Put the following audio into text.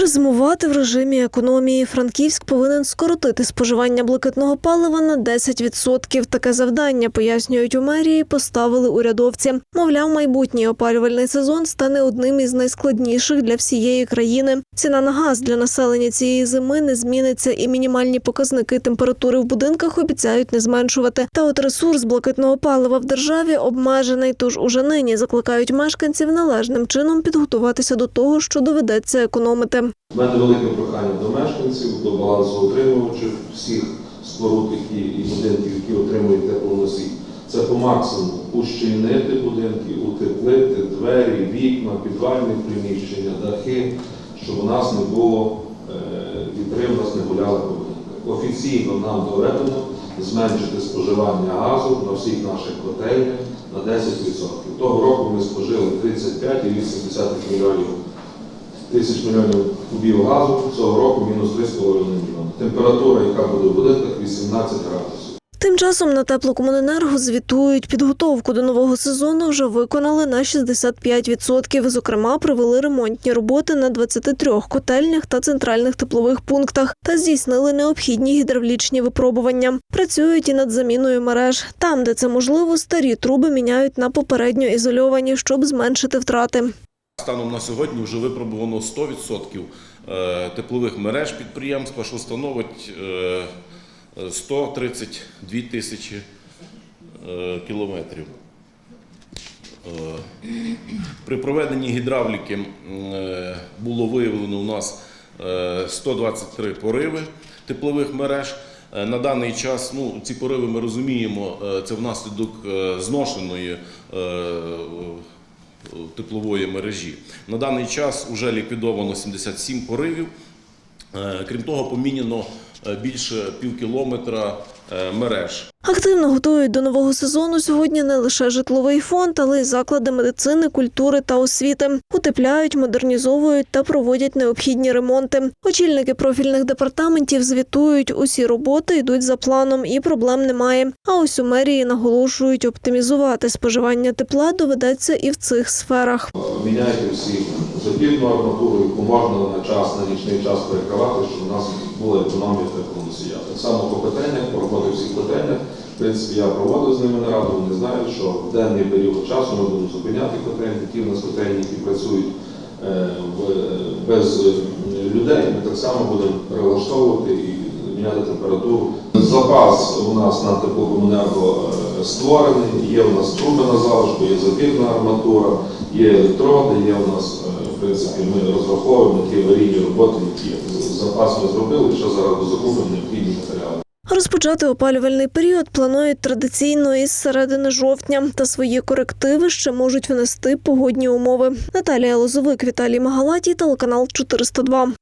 Перезимувати в режимі економії Франківськ повинен скоротити споживання блакитного палива на 10%. Таке завдання, пояснюють у мерії, поставили урядовці. Мовляв, майбутній опалювальний сезон стане одним із найскладніших для всієї країни. Ціна на газ для населення цієї зими не зміниться, і мінімальні показники температури в будинках обіцяють не зменшувати. Та от ресурс блакитного палива в державі обмежений. Тож уже нині закликають мешканців належним чином підготуватися до того, що доведеться економити. У мене велике прохання до мешканців, до балансоутримувачів всіх споруд які, і будинків, які отримують теплоносій. Це по максимуму ущільнити будинки, утеплити двері, вікна, підвальні приміщення, дахи, щоб у нас не було е, вітрин, у нас не гуляли по будинках. Офіційно нам доведено зменшити споживання газу на всіх наших котельнях на 10%. Того року ми спожили 35,8 мільйонів тисяч мільйонів кубів газу, цього року мінус 3,5 мільйони. Температура, яка буде в будинках, 18 градусів. Тим часом на теплокомуненерго звітують, підготовку до нового сезону вже виконали на 65%. Зокрема, провели ремонтні роботи на 23 котельнях та центральних теплових пунктах та здійснили необхідні гідравлічні випробування. Працюють і над заміною мереж. Там, де це можливо, старі труби міняють на попередньо ізольовані, щоб зменшити втрати. Станом на сьогодні вже випробувано 100% е, теплових мереж підприємства, що становить е, 132 тисячі е, кілометрів. Е, При проведенні гідравліки е, було виявлено у нас е, 123 пориви теплових мереж. Е, На даний час ну, ці пориви ми розуміємо, е, це внаслідок е, зношеної е, теплової мережі. На даний час вже ліквідовано 77 поривів. Е, Крім того, поміняно е, більше пів кілометра е, мереж. Активно готують до нового сезону сьогодні не лише житловий фонд, але й заклади медицини, культури та освіти. Утепляють, модернізовують та проводять необхідні ремонти. Очільники профільних департаментів звітують, усі роботи йдуть за планом і проблем немає. А ось у мерії наголошують, оптимізувати споживання тепла доведеться і в цих сферах. Міняйте всі запірну арматуру, можна на час, на нічний час перекривати, щоб у нас була економія в теплоносія. Так само по по роботи всіх котельнях. В принципі, я проводив з ними нараду, вони знають, що в денний період часу ми будемо зупиняти котельні, ті в нас котельні, які працюють е, в- без е, людей, ми так само будемо прилаштовувати і міняти температуру. Запас у нас на теплокомунерго е, створений, є у нас труби на залишку, є запірна арматура, є електроди, є у нас, е, принципі, ми розраховуємо ті аварійні роботи, які. Запас ми зробили, що зараз закупимо необхідні матеріали. Розпочати опалювальний період планують традиційно із середини жовтня, та свої корективи ще можуть внести погодні умови. Наталія Лозовик, Віталій Магалатій, телеканал 402.